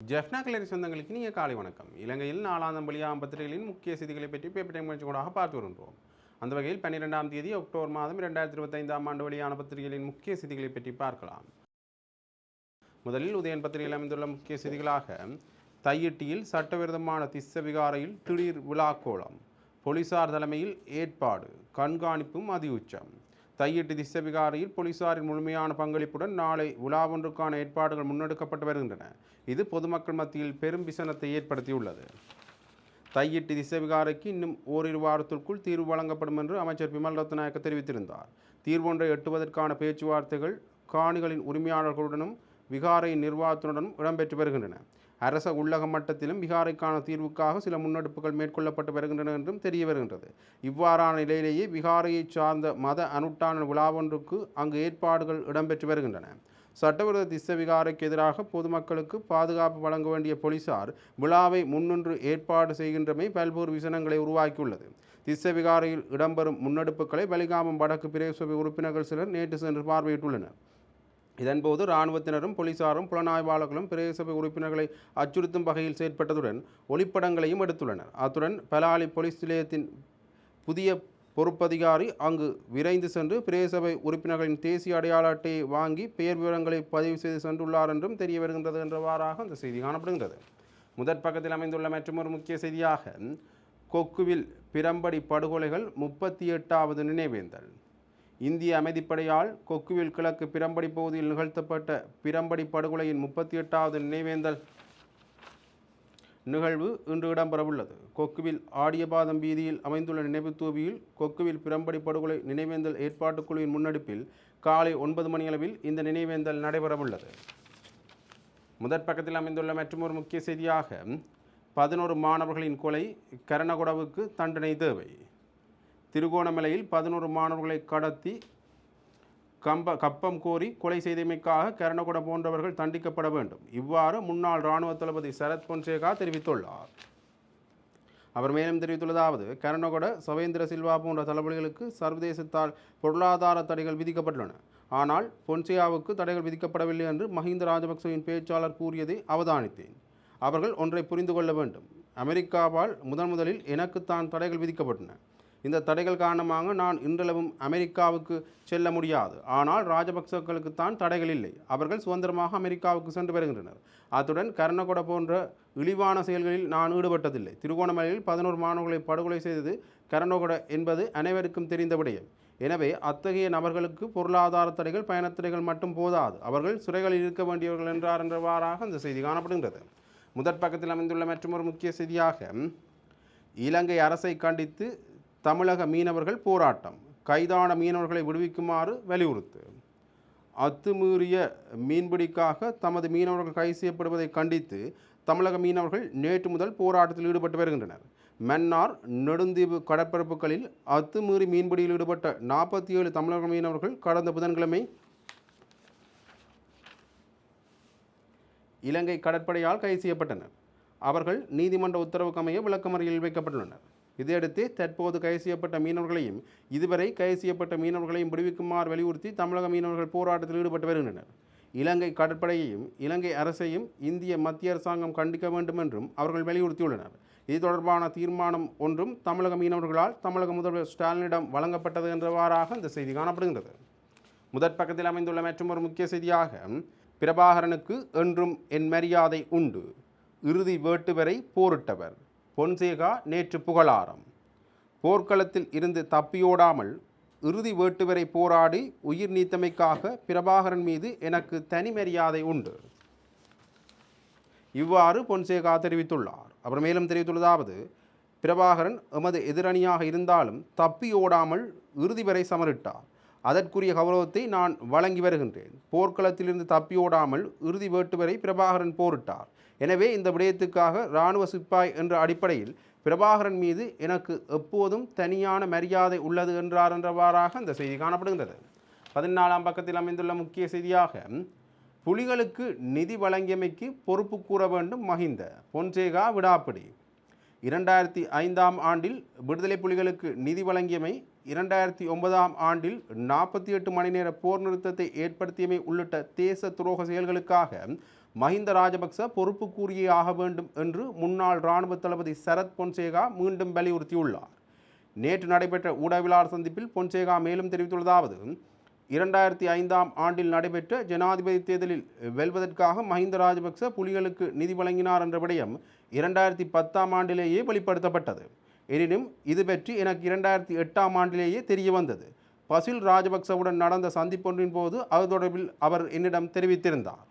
ஜெஃப்னா கிளரி சொந்தங்களுக்கு நீங்கள் காலை வணக்கம். இலங்கையில் நாலாந்தம் வெளியாகும் பத்திரிகைகளின் முக்கிய செய்திகளை பற்றி பேப்பர் டைம் கூட பார்த்து வருகின்றோம். அந்த வகையில் பன்னிரெண்டாம் தேதி அக்டோபர் மாதம் இரண்டாயிரத்தி இருபத்தைந்தாம் ஆண்டு வெளியான பத்திரிகைகளின் முக்கிய செய்திகளை பற்றி பார்க்கலாம். முதலில் உதயன் பத்திரிகையில் அமைந்துள்ள முக்கிய செய்திகளாக தையிட்டியில் சட்டவிரோதமான திஸ்ஸ விகாரையில் திடீர் விழாக்கோளம் போலீசார் தலைமையில் ஏற்பாடு கண்காணிப்பும் அதி உச்சம் தையிட்டு திசை விகாரையில் போலீசாரின் முழுமையான பங்களிப்புடன் நாளை உலா ஒன்றுக்கான ஏற்பாடுகள் முன்னெடுக்கப்பட்டு வருகின்றன. இது பொதுமக்கள் மத்தியில் பெரும் விசனத்தை ஏற்படுத்தியுள்ளது. தையிட்டு திசைவிகாரைக்கு இன்னும் ஓரிரு வாரத்திற்குள் தீர்வு வழங்கப்படும் என்று அமைச்சர் பிமல் ரத்நாயக்க தெரிவித்திருந்தார். தீர்வொன்றை எட்டுவதற்கான பேச்சுவார்த்தைகள் காணிகளின் உரிமையாளர்களுடனும் விகாரையின் நிர்வாகத்துடனும் இடம்பெற்று வருகின்றன. அரச உள்ளக மட்டத்திலும் விகாரைக்கான தீர்வுக்காக சில முன்னெடுப்புகள் மேற்கொள்ளப்பட்டு வருகின்றன என்றும் தெரிய வருகின்றது. இவ்வாறான நிலையிலேயே விகாரையைச் சார்ந்த மத அனுட்டான விழாவொன்றுக்கு அங்கு ஏற்பாடுகள் இடம்பெற்று வருகின்றன. சட்டவிரோத திச விகாரைக்கு எதிராக பொதுமக்களுக்கு பாதுகாப்பு வழங்க வேண்டிய போலீசார் விழாவை முன்னின்று ஏற்பாடு செய்கின்றமை பல்வேறு விசனங்களை உருவாக்கியுள்ளது. திச விகாரையில் இடம்பெறும் முன்னெடுப்புகளை வலிகாமம் வடக்கு பிரதேச உறுப்பினர்கள் சிலர் நேற்று சென்று பார்வையிட்டுள்ளனர். இதன்போது இராணுவத்தினரும் போலீசாரும் புலனாய்வாளர்களும் பிரதேசபை உறுப்பினர்களை அச்சுறுத்தும் வகையில் செயற்பட்டதுடன் ஒளிப்படங்களையும் எடுத்துள்ளனர். அத்துடன் பலாலி போலீஸ் நிலையத்தின் புதிய பொறுப்பதிகாரி அங்கு விரைந்து சென்று பிரதேசபை உறுப்பினர்களின் தேசிய அடையாள அட்டையை வாங்கி பெயர் விவரங்களை பதிவு செய்து சென்றுள்ளார் என்றும் தெரிய வருகின்றது என்றவாறாக அந்த செய்தி காணப்படுகின்றது. முதற் பக்கத்தில் அமைந்துள்ள மற்றொரு முக்கிய செய்தியாக கொக்குவில் பிரம்படி படுகொலைகள் முப்பத்தி எட்டாவது நினைவேந்தல். இந்திய அமைதிப்படையால் கொக்குவில் கிழக்கு பிரம்படி பகுதியில் நிகழ்த்தப்பட்ட பிரம்படி படுகொலையின் முப்பத்தி எட்டாவது நினைவேந்தல் நிகழ்வு இன்று இடம்பெறவுள்ளது. கொக்குவில் ஆடியபாதம் வீதியில் அமைந்துள்ள நினைவு தூவியில் கொக்குவில் பிரம்படி படுகொலை நினைவேந்தல் ஏற்பாட்டுக் குழுவின் முன்னெடுப்பில் காலை ஒன்பது மணியளவில் இந்த நினைவேந்தல் நடைபெறவுள்ளது. முதற் பக்கத்தில் அமைந்துள்ள மற்றொரு முக்கிய செய்தியாக பதினோரு மாணவர்களின் கொலை கரணகுடவுக்கு தண்டனை தேவை. திருகோணமலையில் பதினோரு மாணவர்களை கடத்தி கம்ப கப்பம் கோரி கொலை செய்தமைக்காக கரணகுட போன்றவர்கள் தண்டிக்கப்பட வேண்டும். இவ்வாறு முன்னாள் இராணுவ தளபதி சரத் பொன்சேகா தெரிவித்துள்ளார். அவர் மேலும் தெரிவித்துள்ளதாவது கரணகொட சவேந்திர சில்வா போன்ற தளபதிகளுக்கு சர்வதேசத்தால் பொருளாதார தடைகள் விதிக்கப்பட்டுள்ளன. ஆனால் பொன்சேகாவுக்கு தடைகள் விதிக்கப்படவில்லை என்று மஹிந்த ராஜபக்சவின் பேச்சாளர் கூறியதை அவதானித்தேன். அவர்கள் ஒன்றை புரிந்து கொள்ள வேண்டும். அமெரிக்காவால் முதன் முதலில் எனக்குத்தான் தடைகள் விதிக்கப்பட்டன. இந்த தடைகள் காரணமாக நான் இன்றளவும் அமெரிக்காவுக்கு செல்ல முடியாது. ஆனால் ராஜபக்சக்களுக்கு தான் தடைகள் இல்லை. அவர்கள் சுதந்திரமாக அமெரிக்காவுக்கு சென்று வருகின்றனர். அத்துடன் கர்ணகொட போன்ற இழிவான செயல்களில் நான் ஈடுபட்டதில்லை. திருகோணமலையில் பதினோரு மாணவர்களை படுகொலை செய்தது கர்ணகொட என்பது அனைவருக்கும் தெரிந்த விடயம். எனவே அத்தகைய நபர்களுக்கு பொருளாதார தடைகள் பயணத்தடைகள் மட்டும் போதாது. அவர்கள் சிறைகளில் இருக்க வேண்டியவர்கள் என்றார் என்றவாறாக அந்த செய்தி காணப்படுகின்றது. முதற் பக்கத்தில் அமைந்துள்ள மற்றொரு முக்கிய செய்தியாக இலங்கை அரசை கண்டித்து தமிழக மீனவர்கள் போராட்டம். கைதான மீனவர்களை விடுவிக்குமாறு வலியுறுத்து. அத்துமீறிய மீன்பிடிக்காக தமது மீனவர்கள் கைது செய்யப்படுவதை கண்டித்து தமிழக மீனவர்கள் நேற்று முதல் போராட்டத்தில் ஈடுபட்டு வருகின்றனர். மன்னார் நெடுந்தீவு கடற்பரப்புகளில் அத்துமீறி மீன்பிடியில் ஈடுபட்ட நாற்பத்தி ஏழு தமிழக மீனவர்கள் கடந்த புதன்கிழமை இலங்கை கடற்படையால் கைது செய்யப்பட்டனர். அவர்கள் நீதிமன்ற உத்தரவுக்கு அமைய வைக்கப்பட்டுள்ளனர். இதையடுத்து தற்போது கைது செய்யப்பட்ட மீனவர்களையும் இதுவரை கைது செய்யப்பட்ட மீனவர்களையும் விடுவிக்குமாறு வலியுறுத்தி தமிழக மீனவர்கள் போராட்டத்தில் ஈடுபட்டு வருகின்றனர். இலங்கை கடற்படையையும் இலங்கை அரசையும் இந்திய மத்திய அரசாங்கம் கண்டிக்க வேண்டும் என்றும் அவர்கள் வலியுறுத்தியுள்ளனர். இது தொடர்பான தீர்மானம் ஒன்றும் தமிழக மீனவர்களால் தமிழக முதல்வர் ஸ்டாலினிடம் வழங்கப்பட்டது என்றவாறாக இந்த செய்தி காணப்படுகின்றது. முதற் பக்கத்தில் அமைந்துள்ள மற்றொரு முக்கிய செய்தியாக பிரபாகரனுக்கு என்றும் என் மரியாதை உண்டு. இறுதி வேட்டு வரை போரிட்டவர். பொன்சேகா நேற்று புகழாரம். போர்க்களத்தில் இருந்து தப்பியோடாமல் இறுதி வேட்டு வரை போராடி உயிர் நீத்தமைக்காக பிரபாகரன் மீது எனக்கு தனி மரியாதை உண்டு. இவ்வாறு பொன்சேகா தெரிவித்துள்ளார். அவர் மேலும் தெரிவித்துள்ளதாவது பிரபாகரன் எமது எதிரணியாக இருந்தாலும் தப்பியோடாமல் இறுதி வரை சமரிட்டார். அதற்குரிய கௌரவத்தை நான் வழங்கி வருகின்றேன். போர்க்களத்திலிருந்து தப்பியோடாமல் இறுதி வேட்டு வரை பிரபாகரன் போரிட்டார். எனவே இந்த விடயத்துக்காக இராணுவ சிப்பாய் என்ற அடிப்படையில் பிரபாகரன் மீது எனக்கு எப்போதும் தனியான மரியாதை உள்ளது என்றார் என்றவாறாக இந்த செய்தி காணப்படுகின்றது. பதினாலாம் பக்கத்தில் அமைந்துள்ள முக்கிய செய்தியாக புலிகளுக்கு நிதி வழங்கியமைக்கு பொறுப்பு கூற வேண்டும் மஹிந்த பொன்சேகா விடாப்பிடி. இரண்டாயிரத்தி ஐந்தாம் ஆண்டில் விடுதலை புலிகளுக்கு நிதி வழங்கியமை இரண்டாயிரத்தி ஒன்பதாம் ஆண்டில் நாற்பத்தி எட்டு மணி நேர போர் நிறுத்தத்தை ஏற்படுத்தியமை உள்ளிட்ட தேச துரோக செயல்களுக்காக மஹிந்த ராஜபக்ச பொறுப்பு கூறியே ஆக வேண்டும் என்று முன்னாள் இராணுவ தளபதி சரத் பொன்சேகா மீண்டும் வலியுறுத்தியுள்ளார். நேற்று நடைபெற்ற ஊடகவியலாளர் சந்திப்பில் பொன்சேகா மேலும் தெரிவித்துள்ளதாவது இரண்டாயிரத்தி ஐந்தாம் ஆண்டில் நடைபெற்ற ஜனாதிபதி தேர்தலில் வெல்வதற்காக மஹிந்த ராஜபக்ச புலிகளுக்கு நிதி வழங்கினார் என்ற விடயம் இரண்டாயிரத்தி பத்தாம் ஆண்டிலேயே வெளிப்படுத்தப்பட்டது. எனினும் இது பற்றி எனக்கு இரண்டாயிரத்தி எட்டாம் ஆண்டிலேயே தெரிய வந்தது. பசில் ராஜபக்சவுடன் நடந்த சந்திப்பொன்றின் போது அது தொடர்பில் அவர் என்னிடம் தெரிவித்திருந்தார்.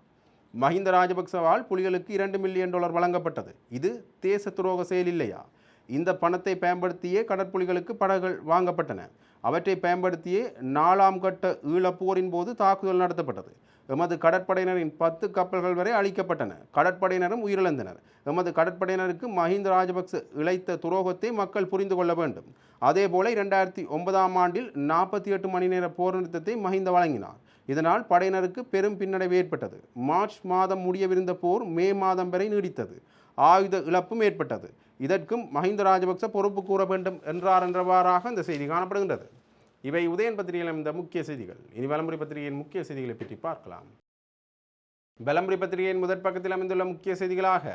மஹிந்த ராஜபக்சவால் புலிகளுக்கு இரண்டு மில்லியன் டாலர் வழங்கப்பட்டது. இது தேச துரோக செயல் இல்லையா? இந்த பணத்தை பயன்படுத்தியே கடற்புலிகளுக்கு படகுகள் வாங்கப்பட்டன. அவற்றை பயன்படுத்தியே நாலாம் கட்ட ஈழப்போரின் போது தாக்குதல் நடத்தப்பட்டது. எமது கடற்படையினரின் பத்து கப்பல்கள் வரை அழிக்கப்பட்டன. கடற்படையினரும் உயிரிழந்தனர். எமது கடற்படையினருக்கு மஹிந்த ராஜபக்ச இழைத்த துரோகத்தை மக்கள் புரிந்து கொள்ள வேண்டும். அதேபோல இரண்டாயிரத்தி ஒன்பதாம் ஆண்டில் நாற்பத்தி எட்டு மணி நேர போர் நிறுத்தத்தை மஹிந்த வழங்கினார். இதனால் படையினருக்கு பெரும் பின்னடைவு ஏற்பட்டது. மார்ச் மாதம் முடியவிருந்த போர் மே மாதம் வரை நீடித்தது. ஆயுத இழப்பும் ஏற்பட்டது. இதற்கும் மஹிந்த ராஜபக்ச பொறுப்பு கூற வேண்டும் என்றார் என்றவாறாக இந்த செய்தி காணப்படுகின்றது. இவை உதயன் பத்திரிகையில் இந்த முக்கிய செய்திகள். இனி வலம்புரி பத்திரிகையின் முக்கிய செய்திகளை பற்றி பார்க்கலாம். வலம்புரி பத்திரிகையின் முதற் பக்கத்தில் அமைந்துள்ள முக்கிய செய்திகளாக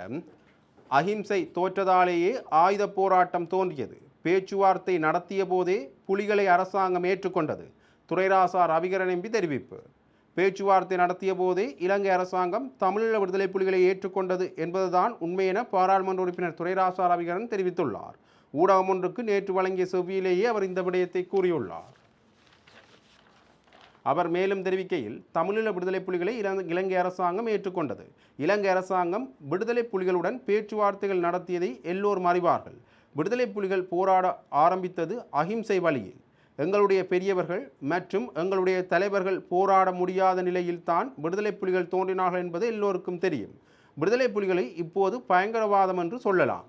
அஹிம்சை தோற்றதாலேயே ஆயுத போராட்டம் தோன்றியது. பேச்சுவார்த்தை நடத்திய போதே புலிகளை அரசாங்கம் ஏற்றுக்கொண்டது. துரைராசா ரவிகரன் எம்பி தெரிவிப்பு. பேச்சுவார்த்தை நடத்திய போதே இலங்கை அரசாங்கம் தமிழீழ விடுதலை புலிகளை ஏற்றுக்கொண்டது என்பதுதான் உண்மை என பாராளுமன்ற உறுப்பினர் துரைராசா ரவிகரன் தெரிவித்துள்ளார். ஊடகம் ஒன்றுக்கு நேற்று வழங்கிய செவ்வியிலேயே அவர் இந்த விடயத்தை கூறியுள்ளார். அவர் மேலும் தெரிவிக்கையில் தமிழீழ விடுதலை புலிகளை இலங்கை அரசாங்கம் ஏற்றுக்கொண்டது. இலங்கை அரசாங்கம் விடுதலை புலிகளுடன் பேச்சுவார்த்தைகள் நடத்தியதை எல்லோரும் அறிவார்கள். விடுதலை புலிகள் போராட ஆரம்பித்தது அகிம்சை வழியில். எங்களுடைய பெரியவர்கள் மற்றும் எங்களுடைய தலைவர்கள் போராட முடியாத நிலையில்தான் விடுதலை புலிகள் தோன்றினார்கள் என்பது எல்லோருக்கும் தெரியும். விடுதலை புலிகளை இப்போது பயங்கரவாதம் என்று சொல்லலாம்.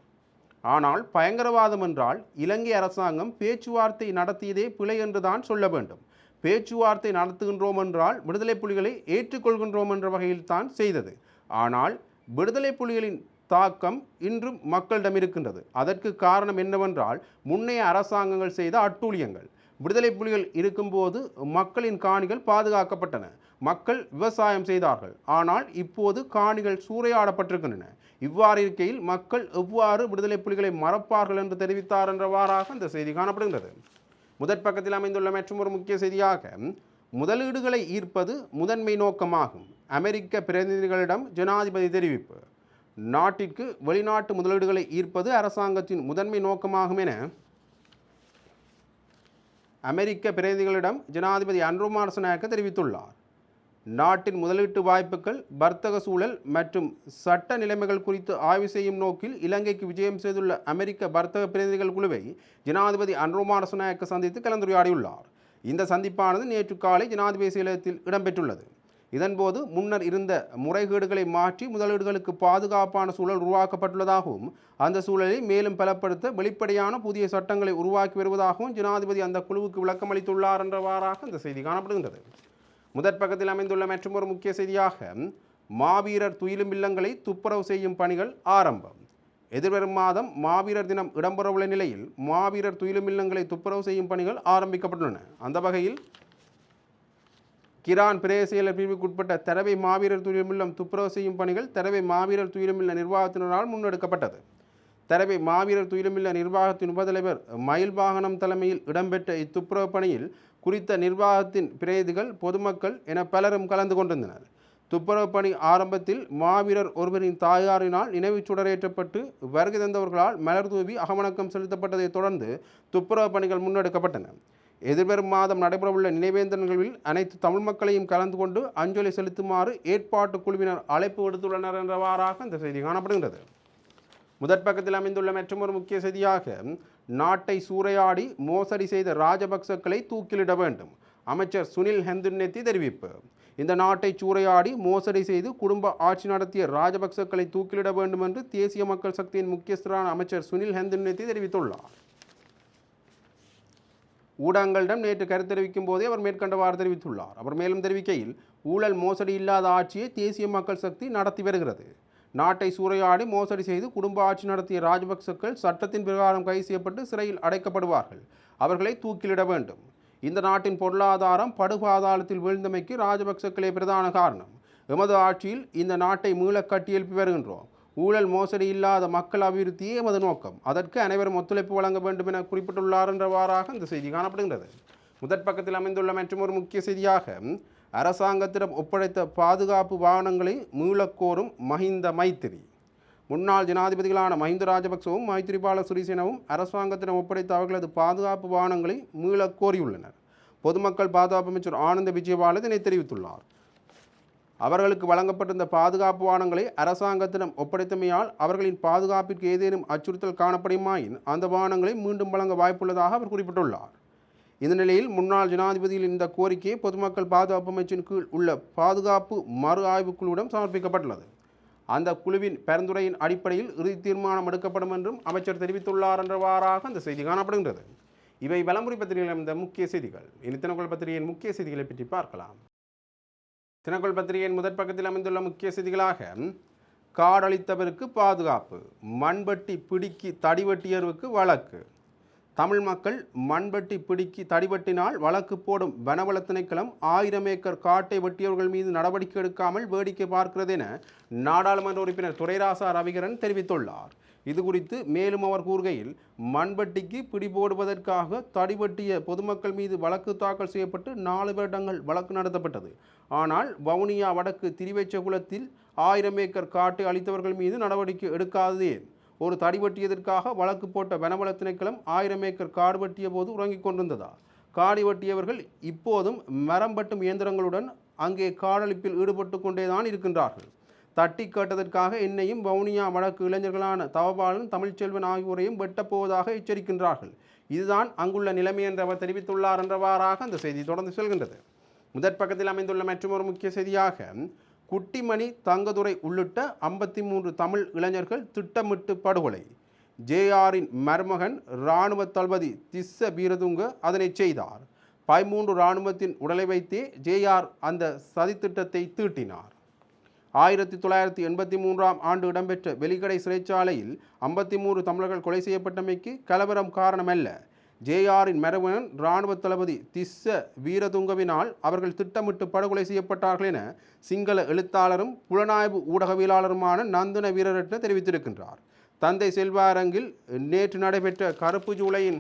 ஆனால் பயங்கரவாதம் என்றால் இலங்கை அரசாங்கம் பேச்சுவார்த்தை நடத்தியதே பிழை என்றுதான் சொல்ல வேண்டும். பேச்சுவார்த்தை நடத்துகின்றோம் என்றால் விடுதலை புலிகளை ஏற்றுக்கொள்கின்றோம் என்ற வகையில் தான் செய்தது. ஆனால் விடுதலை புலிகளின் தாக்கம் இன்றும் மக்களிடம் இருக்கின்றது. அதற்கு காரணம் என்னவென்றால் முன்னைய அரசாங்கங்கள் செய்த அட்டூழியங்கள். விடுதலை புலிகள் இருக்கும்போது மக்களின் காணிகள் பாதுகாக்கப்பட்டன. மக்கள் விவசாயம் செய்தார்கள். ஆனால் இப்போது காணிகள் சூறையாடப்பட்டிருக்கின்றன. இவ்வாறு இருக்கையில் மக்கள் எவ்வாறு விடுதலை புலிகளை மறப்பார்கள் என்று தெரிவித்தார் என்றவாறாக இந்த செய்தி காணப்படுகின்றது. முதற் பக்கத்தில் அமைந்துள்ள மற்றும் ஒரு முக்கிய செய்தியாக முதலீடுகளை ஈர்ப்பது முதன்மை நோக்கமாகும். அமெரிக்க பிரதிநிதிகளிடம் ஜனாதிபதி தெரிவிப்பு. நாட்டிற்கு வெளிநாட்டு முதலீடுகளை ஈர்ப்பது அரசாங்கத்தின் முதன்மை நோக்கமாகும் என அமெரிக்க பிரதிநிதிகளிடம் ஜனாதிபதி அன்ருமாரசநாயக்க தெரிவித்துள்ளார். நாட்டின் முதலீட்டு வாய்ப்புகள் வர்த்தக சூழல் மற்றும் சட்ட நிலைமைகள் குறித்து ஆய்வு செய்யும் நோக்கில் இலங்கைக்கு விஜயம் செய்துள்ள அமெரிக்க வர்த்தக பிரதிநிதிகள் குழுவை ஜனாதிபதி அன்ரோமாரசநாயக்க சந்தித்து கலந்துரையாடியுள்ளார். இந்த சந்திப்பானது நேற்று காலை ஜனாதிபதி செயலகத்தில் இடம்பெற்றுள்ளது. இதன்போது முன்னர் இருந்த முறைகேடுகளை மாற்றி முதலீடுகளுக்கு பாதுகாப்பான சூழல் உருவாக்கப்பட்டுள்ளதாகவும் அந்த சூழலை மேலும் பலப்படுத்த வெளிப்படையான புதிய சட்டங்களை உருவாக்கி வருவதாகவும் ஜனாதிபதி அந்த குழுவுக்கு விளக்கமளித்துள்ளார் என்றவாறாக இந்த செய்தி காணப்படுகின்றது. முதற் பக்கத்தில் அமைந்துள்ள மற்றும் ஒரு முக்கிய செய்தியாக மாவீரர் துயிலும் இல்லங்களை துப்புரவு செய்யும் பணிகள் ஆரம்பம். எதிர்வரும் மாதம் மாவீரர் தினம் இடம்பெறவுள்ள நிலையில் மாவீரர் துயிலும் இல்லங்களை துப்புரவு செய்யும் பணிகள் ஆரம்பிக்கப்பட்டுள்ளன. அந்த வகையில் கிரான் பிரேசியலர் பிரிவுக்குட்பட்ட தரவை மாவீரர் துயிரமில்லம் துப்புரவு செய்யும் பணிகள் தரவை மாவீரர் துயிலுமில்ல நிர்வாகத்தினரால் முன்னெடுக்கப்பட்டது. தரவை மாவீரர் துயிலுமில்ல நிர்வாகத்தின் உபதலைவர் மயில் வாகனம் தலைமையில் இடம்பெற்ற இத்துப்புரவு பணியில் குறித்த நிர்வாகத்தின் பிரதிகள் பொதுமக்கள் என பலரும் கலந்து கொண்டிருந்தனர். துப்புரவு பணி ஆரம்பத்தில் மாவீரர் ஒருவரின் தாயாரினால் நினைவுச் சுடரேற்றப்பட்டு வருகை தந்தவர்களால் மலர் தூவி அகவணக்கம் செலுத்தப்பட்டதைத் தொடர்ந்து துப்புரவு பணிகள் முன்னெடுக்கப்பட்டன. எதிர்வரும் மாதம் நடைபெறவுள்ள நினைவேந்தன்களில் அனைத்து தமிழ் மக்களையும் கலந்து கொண்டு அஞ்சலி செலுத்துமாறு ஏற்பாட்டு குழுவினர் அழைப்பு விடுத்துள்ளனர் என்றவாறாக இந்த செய்தி காணப்படுகின்றது. முதற் பக்கத்தில் அமைந்துள்ள மற்றொரு முக்கிய செய்தியாக நாட்டை சூறையாடி மோசடி செய்த ராஜபக்சக்களை தூக்கிலிட வேண்டும். அமைச்சர் சுனில் ஹெந்துன்னெத்தி தெரிவிப்பு. இந்த நாட்டை சூறையாடி மோசடி செய்து குடும்ப ஆட்சி நடத்திய ராஜபக்சக்களை தூக்கிலிட வேண்டும் என்று தேசிய மக்கள் சக்தியின் முக்கியஸ்தரான அமைச்சர் சுனில் ஹெந்துன்னெத்தி தெரிவித்துள்ளார். ஊடகங்களிடம் நேற்று கருத்து தெரிவிக்கும் போதே அவர் மேற்கண்டவாறு தெரிவித்துள்ளார். அவர் மேலும் தெரிவிக்கையில் ஊழல் மோசடி இல்லாத ஆட்சியை தேசிய மக்கள் சக்தி நடத்தி வருகிறது. நாட்டை சூறையாடி மோசடி செய்து குடும்ப ஆட்சி நடத்திய ராஜபக்சக்கள் சட்டத்தின் பிரகாரம் கைது செய்யப்பட்டு சிறையில் அடைக்கப்படுவார்கள். அவர்களை தூக்கிலிட வேண்டும். இந்த நாட்டின் பொருளாதாரம் படுபாதாளத்தில் வீழ்ந்தமைக்கு ராஜபக்சக்களே பிரதான காரணம். எமது ஆட்சியில் இந்த நாட்டை மீள கட்டியெழுப்பி வருகின்றோம். ஊழல் மோசடி இல்லாத மக்கள் அபிவிருத்தியே எமது நோக்கம். அதற்கு அனைவரும் ஒத்துழைப்பு வழங்க வேண்டும் என குறிப்பிட்டுள்ளார் என்றவாறாக இந்த செய்தி காணப்படுகின்றது. முதற் பக்கத்தில் அமைந்துள்ள மற்றும் ஒரு முக்கிய செய்தியாக அரசாங்கத்திடம் ஒப்படைத்த பாதுகாப்பு வாகனங்களை மீளக்கோரும் மஹிந்த மைத்திரி. முன்னாள் ஜனாதிபதிகளான மஹிந்த ராஜபக்சவும் மைத்திரிபால சிறிசேனவும் அரசாங்கத்திடம் ஒப்படைத்த அவர்களது பாதுகாப்பு வாகனங்களை மீளக் கோரியுள்ளனர் பொதுமக்கள் பாதுகாப்பு அமைச்சர் ஆனந்த விஜயபால இதனை தெரிவித்துள்ளார். அவர்களுக்கு வழங்கப்பட்டிருந்த பாதுகாப்பு வாகனங்களை அரசாங்கத்திடம் ஒப்படைத்தமையால் அவர்களின் பாதுகாப்பிற்கு ஏதேனும் அச்சுறுத்தல் காணப்படுமாயின் அந்த வாகனங்களை மீண்டும் வழங்க வாய்ப்புள்ளதாக அவர் குறிப்பிட்டுள்ளார். இந்த நிலையில் முன்னாள் ஜனாதிபதியின் இந்த கோரிக்கை பொதுமக்கள் பாதுகாப்பு அமைச்சின் கீழ் உள்ள பாதுகாப்பு மறு ஆய்வுக் குழுவிடம் சமர்ப்பிக்கப்பட்டுள்ளது. அந்த குழுவின் பரிந்துரையின் அடிப்படையில் இறுதி தீர்மானம் எடுக்கப்படும் என்றும் அமைச்சர் தெரிவித்துள்ளார் என்றவாறாக அந்த செய்தி காணப்படுகின்றது. இவை வலமுறை பத்திரிகையில் அமைந்த முக்கிய செய்திகள். இனி தினக்குள் பத்திரிகையின் முக்கிய செய்திகளை பற்றி பார்க்கலாம். தினக்குள் பத்திரிகையின் முதற் பக்கத்தில் அமைந்துள்ள முக்கிய செய்திகளாக காடழித்தவருக்கு பாதுகாப்பு மண்பட்டி பிடிக்கி தடிவட்டியர்வுக்கு வழக்கு. தமிழ் மக்கள் மண்பட்டி பிடிக்கி தடிவட்டினால் வழக்கு போடும் வனவள திணைக்களம் ஆயிரம் ஏக்கர் காட்டை வெட்டியவர்கள் மீது நடவடிக்கை எடுக்காமல் வேடிக்கை பார்க்கிறது என நாடாளுமன்ற உறுப்பினர் துரைராசா ரவிகரன் தெரிவித்துள்ளார். இது குறித்து மேலும் அவர் கூறுகையில் மண்பட்டிக்கு பிடிபோடுவதற்காக தடிவட்டிய பொதுமக்கள் மீது வழக்கு தாக்கல் செய்யப்பட்டு நாலு வருடங்கள் வழக்கு நடத்தப்பட்டது. ஆனால் வவுனியா வடக்கு திரிவேச்சகுளத்தில் ஆயிரம் ஏக்கர் காட்டை அளித்தவர்கள் மீது நடவடிக்கை எடுக்காததே ஒரு தடி வெட்டியதற்காக வழக்கு போட்ட வனவள திணைக்களம் ஆயிரம் ஏக்கர் காடு வெட்டிய போது உறங்கிக் கொண்டிருந்ததா? காடி வெட்டியவர்கள் இப்போதும் மரம் வெட்டும் இயந்திரங்களுடன் அங்கே காடழிப்பில் ஈடுபட்டு கொண்டேதான் இருக்கின்றார்கள். தட்டி கேட்டதற்காக என்னையும் வவுனியா வழக்கு இளைஞர்களான தவபாலன் தமிழ்ச்செல்வன் ஆகியோரையும் வெட்டப்போவதாக எச்சரிக்கின்றார்கள். இதுதான் அங்குள்ள நிலைமை என்று அவர் தெரிவித்துள்ளார் என்றவாறாக அந்த செய்தி தொடர்ந்து செல்கின்றது. முதற் பக்கத்தில் அமைந்துள்ள மற்றொரு முக்கிய செய்தியாக குட்டிமணி தங்கதுரை உள்ளிட்ட ஐம்பத்தி மூன்று தமிழ் இளைஞர்கள் திட்டமிட்டு படுகொலை. ஜேஆரின் மருமகன் இராணுவ தளபதி திஸ்ஸ வீரதுங்க அதனை செய்தார். பதிமூன்று இராணுவத்தின் உடலை வைத்தே ஜேஆர் அந்த சதித்திட்டத்தை தீட்டினார். ஆயிரத்தி தொள்ளாயிரத்தி எண்பத்தி மூன்றாம் ஆண்டு இடம்பெற்ற வெலிக்கடை சிறைச்சாலையில் ஐம்பத்தி மூன்று தமிழர்கள் கொலை செய்யப்பட்டமைக்கு கலவரம் காரணமல்ல. ஜேஆரின் மரபன் இராணுவ தளபதி திஸ்ஸ வீரதுங்கவினால் அவர்கள் திட்டமிட்டு படுகொலை செய்யப்பட்டார்கள் என சிங்கள எழுத்தாளரும் புலனாய்வு ஊடகவியலாளருமான நந்தன வீரரட்ன தெரிவித்திருக்கின்றார். தந்தை செல்வாரங்கில் நேற்று நடைபெற்ற கருப்பு ஜூலையின்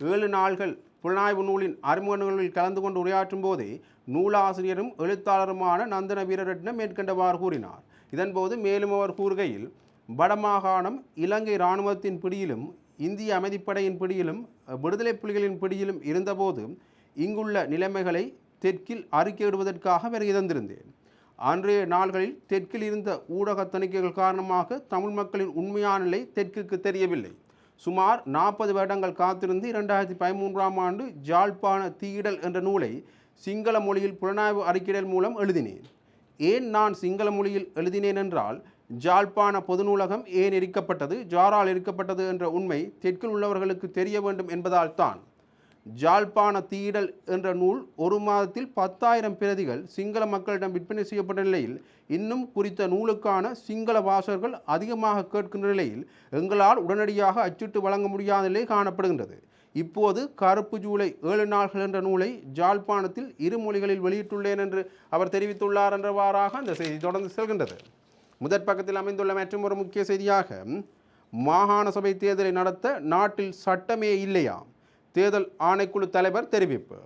ஏழு நாள்கள் புலனாய்வு நூலின் அறிமுக நிகழ்வில் கலந்து கொண்டு உரையாற்றும் போதே நூலாசிரியரும் எழுத்தாளருமான நந்தன வீரரட்னம் மேற்கண்டவாறு கூறினார். இதன்போது மேலும் அவர் கூறுகையில் வடமாகாணம் இலங்கை இராணுவத்தின் பிடியிலும் இந்திய அமைதிப்படையின் பிடியிலும் விடுதலை புலிகளின் பிடியிலும் இருந்தபோது இங்குள்ள நிலைமைகளை தெற்கில் அறிக்கையிடுவதற்காக வருகை தந்திருந்தேன். அன்றைய நாள்களில் தெற்கில் இருந்த ஊடக தணிக்கைகள் காரணமாக தமிழ் மக்களின் உண்மையான நிலை தெற்குக்கு தெரியவில்லை. சுமார் நாற்பது வருடங்கள் காத்திருந்து இரண்டாயிரத்தி பதிமூன்றாம் ஆண்டு ஜாழ்ப்பாண தீயிடல் என்ற நூலை சிங்கள மொழியில் புலனாய்வு அறிக்கையிடல் மூலம் எழுதினேன். ஏன் நான் சிங்கள மொழியில் எழுதினேன் என்றால் ஜாழ்ப்பாண பொது நூலகம் ஏன் எரிக்கப்பட்டது ஜாரால் எரிக்கப்பட்டது என்ற உண்மை தெற்கில் உள்ளவர்களுக்கு தெரிய வேண்டும் என்பதால் தான். ஜாழ்ப்பாண தீயிடல் என்ற நூல் ஒரு மாதத்தில் பத்தாயிரம் பிரதிகள் சிங்கள மக்களிடம் விற்பனை செய்யப்பட்ட நிலையில் இன்னும் குறித்த நூலுக்கான சிங்கள வாசகர்கள் அதிகமாக கேட்கின்ற நிலையில் எங்களால் உடனடியாக அச்சிட்டு வழங்க முடியாத நிலை காணப்படுகின்றது. இப்போது கருப்பு ஜூலை ஏழு நாள்கள் என்ற நூலை ஜாழ்ப்பாணத்தில் இரு மொழிகளில் வெளியிட்டுள்ளேன் என்று அவர் தெரிவித்துள்ளார் என்றவாறாக அந்த செய்தி தொடர்ந்து செல்கின்றது. முதற் பக்கத்தில் அமைந்துள்ள மற்றும் ஒரு முக்கிய செய்தியாக மாகாண சபை தேர்தலை நடத்த நாட்டில் சட்டமே இல்லையா? தேர்தல் ஆணைக்குழு தலைவர் தெரிவிப்பு.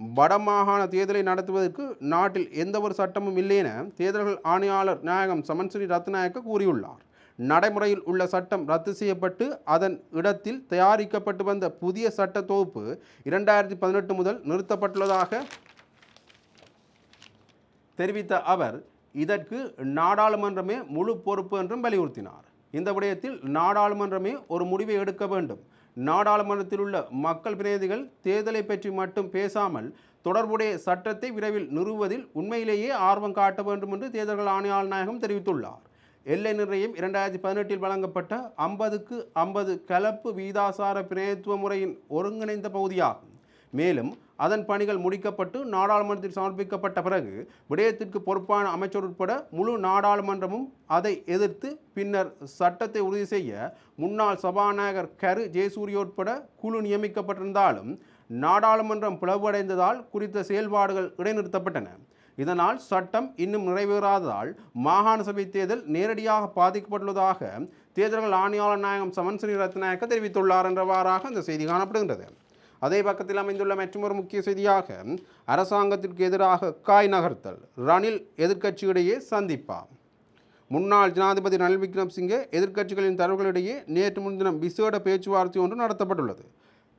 வடமாகாண தேர்தலை நடத்துவதற்கு நாட்டில் எந்த ஒரு சட்டமும் இல்லை என தேர்தல்கள் ஆணையாளர் நாயகம் சமன்சுரி ரத்நாயக்க கூறியுள்ளார். நடைமுறையில் உள்ள சட்டம் ரத்து செய்யப்பட்டு அதன் இடத்தில் தயாரிக்கப்பட்டு வந்த புதிய சட்ட தொகுப்பு இரண்டாயிரத்தி பதினெட்டு முதல் நிறுத்தப்பட்டுள்ளதாக தெரிவித்த அவர் இதற்கு நாடாளுமன்றமே முழு பொறுப்பு என்றும் வலியுறுத்தினார். இந்த விடயத்தில் நாடாளுமன்றமே ஒரு முடிவை எடுக்க வேண்டும். நாடாளுமன்றத்தில் உள்ள மக்கள் பிரதிநிதிகள் தேர்தலை பற்றி மட்டும் பேசாமல் தொடர்புடைய சட்டத்தை விரைவில் நிறுவுவதில் உண்மையிலேயே ஆர்வம் காட்ட வேண்டும் என்று தேர்தல்கள் ஆணையாளர் நாயகம் தெரிவித்துள்ளார். எல்லை நிர்ணயம் இரண்டாயிரத்தி பதினெட்டில் வழங்கப்பட்ட ஐம்பதுக்கு ஐம்பது கலப்பு வீதாசார பிரதித்துவ முறையின் ஒருங்கிணைந்த பகுதியாகும். மேலும் அதன் பணிகள் முடிக்கப்பட்டு நாடாளுமன்றத்தில் சமர்ப்பிக்கப்பட்ட பிறகு விடயத்திற்கு பொறுப்பான அமைச்சர் உட்பட முழு நாடாளுமன்றமும் அதை எதிர்த்து பின்னர் சட்டத்தை உறுதி செய்ய முன்னாள் சபாநாயகர் கரு ஜெயசூரிய உட்பட குழு நியமிக்கப்பட்டிருந்தாலும் நாடாளுமன்றம் பிளவடைந்ததால் குறித்த செயல்பாடுகள் இடைநிறுத்தப்பட்டன. இதனால் சட்டம் இன்னும் நிறைவேறாததால் மாகாண சபை தேர்தல் நேரடியாக பாதிக்கப்பட்டுள்ளதாக தேர்தல்கள் ஆணையாளர் நாயகம் சமன் ரத்நாயக்க தெரிவித்துள்ளார் என்றவாறாக அந்த செய்தி காணப்படுகின்றது. அதே பக்கத்தில் அமைந்துள்ள மற்றொரு முக்கிய செய்தியாக அரசாங்கத்திற்கு எதிராக காய் நகர்த்தல் ரணில் எதிர்க்கட்சியிடையே சந்திப்பா முன்னாள் ஜனாதிபதி ரணில் விக்ரம்சிங்கே எதிர்க்கட்சிகளின் தலைவர்களிடையே நேற்று முன்தினம் விசேட பேச்சுவார்த்தை ஒன்று நடத்தப்பட்டுள்ளது.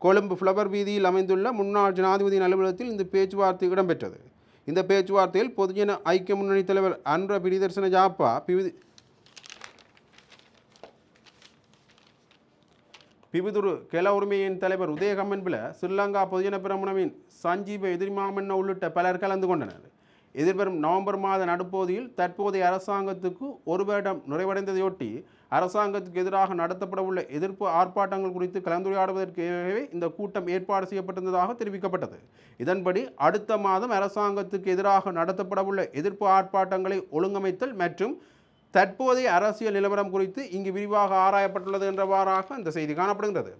கொழும்பு ஃப்ளவர் வீதியில் அமைந்துள்ள முன்னாள் ஜனாதிபதியின் அலுவலகத்தில் இந்த பேச்சுவார்த்தை இடம்பெற்றது. இந்த பேச்சுவார்த்தையில் பொதுஜன ஐக்கிய முன்னணி தலைவர் அன்ற பிரிதர்சன ஜாப்பா பிவிதி பிபிதுரு கெல உரிமையின் தலைவர் உதயகம்மன்பில ஸ்ரீலங்கா பொதுஜன பிரமுனவின் சஞ்சீவ எதிர்மாமன்ன உள்ளிட்ட பலர் கலந்து கொண்டனர். எதிர்வரும் நவம்பர் மாத நடுப்பகுதியில் தற்போதைய அரசாங்கத்துக்கு ஒரு வருடம் நிறைவடைந்ததையொட்டி அரசாங்கத்துக்கு எதிராக நடத்தப்படவுள்ள எதிர்ப்பு ஆர்ப்பாட்டங்கள் குறித்து கலந்துரையாடுவதற்காகவே இந்த கூட்டம் ஏற்பாடு செய்யப்பட்டிருந்ததாக தெரிவிக்கப்பட்டது. இதன்படி அடுத்த மாதம் அரசாங்கத்துக்கு எதிராக நடத்தப்படவுள்ள எதிர்ப்பு ஆர்ப்பாட்டங்களை ஒழுங்கமைத்தல் மற்றும் தற்போதைய அரசியல் நிலவரம் குறித்து இங்கு விரிவாக ஆராயப்பட்டுள்ளது என்றவாறாக இந்த செய்தி காணப்படுகிறது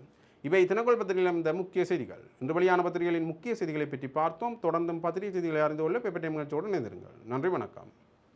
இவை தினக்குள் பத்திரிகையில் இந்த முக்கிய செய்திகள். இன்று வெளியான பத்திரிகைகளின் முக்கிய செய்திகளை பற்றி பார்த்தோம். தொடர்ந்தும் பத்திரிகை செய்திகளை அறிந்து கொள்ள பேப்பர் டைம் நிகழ்ச்சியோடு இணைந்திருங்கள். நன்றி வணக்கம்.